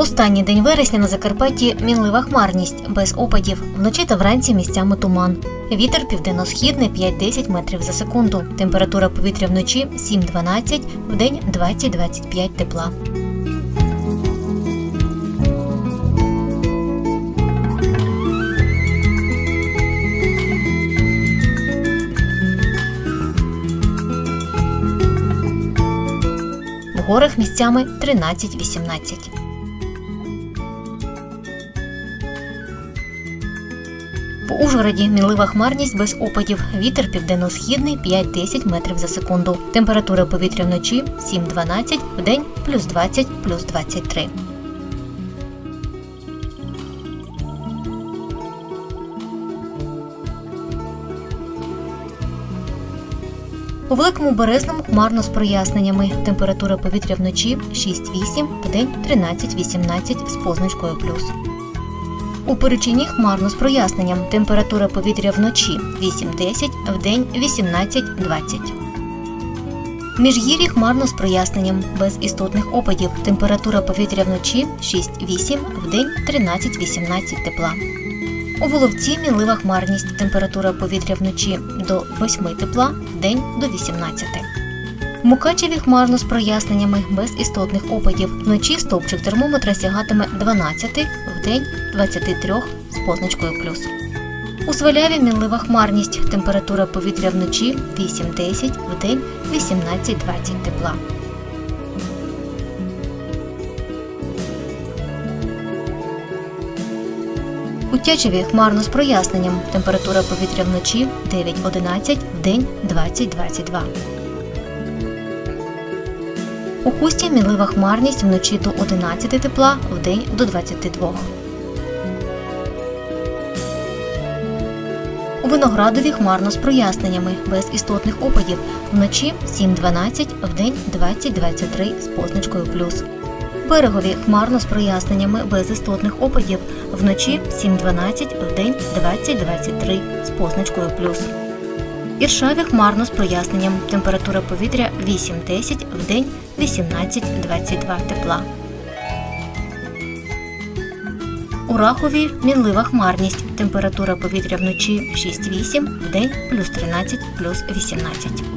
останній день вересня на Закарпатті мінлива хмарність без опадів. Вночі та вранці місцями туман. Вітер південно-східний 5-10 метрів за секунду. Температура повітря вночі 7-12, вдень 20-25 тепла. В горах місцями 13-18. В Ужгороді мінлива хмарність без опадів. Вітер південно-східний 5-10 метрів за секунду. Температура повітря вночі 7-12, вдень плюс 20, плюс 23. У великому березному хмарно з проясненнями. Температура повітря вночі 6-8, вдень 13-18 з позначкою плюс. У Перечині хмарно з проясненням. Температура повітря вночі 8-10, вдень 18-20. Міжгір'ї хмарно з проясненням, без істотних опадів. Температура повітря вночі 6-8, вдень 13-18 тепла. У Воловці мінлива хмарність. Температура повітря вночі до 8 тепла, вдень до 18. В Мукачеві хмарно з проясненнями, без істотних опадів. Вночі стовпчик термометра сягатиме 12, вдень 23 з позначкою плюс. У Сваляві мінлива хмарність. Температура повітря вночі 8-10, вдень 18-20 тепла. У Тячеві хмарно з проясненням. Температура повітря вночі 9-11, вдень 20-22. У Хусті мінлива хмарність вночі до 11 тепла, вдень до 22. У Виноградові хмарно з проясненнями, без істотних опадів. Вночі 7-12, вдень 20-23 з позначкою плюс. Берегові хмарно з проясненнями, без істотних опадів. Вночі 7-12, вдень 20-23 з позначкою плюс. Іршаві хмарно з проясненням. Температура повітря 8-10, вдень 18-22 тепла. У Рахові мінлива хмарність. Температура повітря вночі 6-8, вдень плюс 13, плюс 18.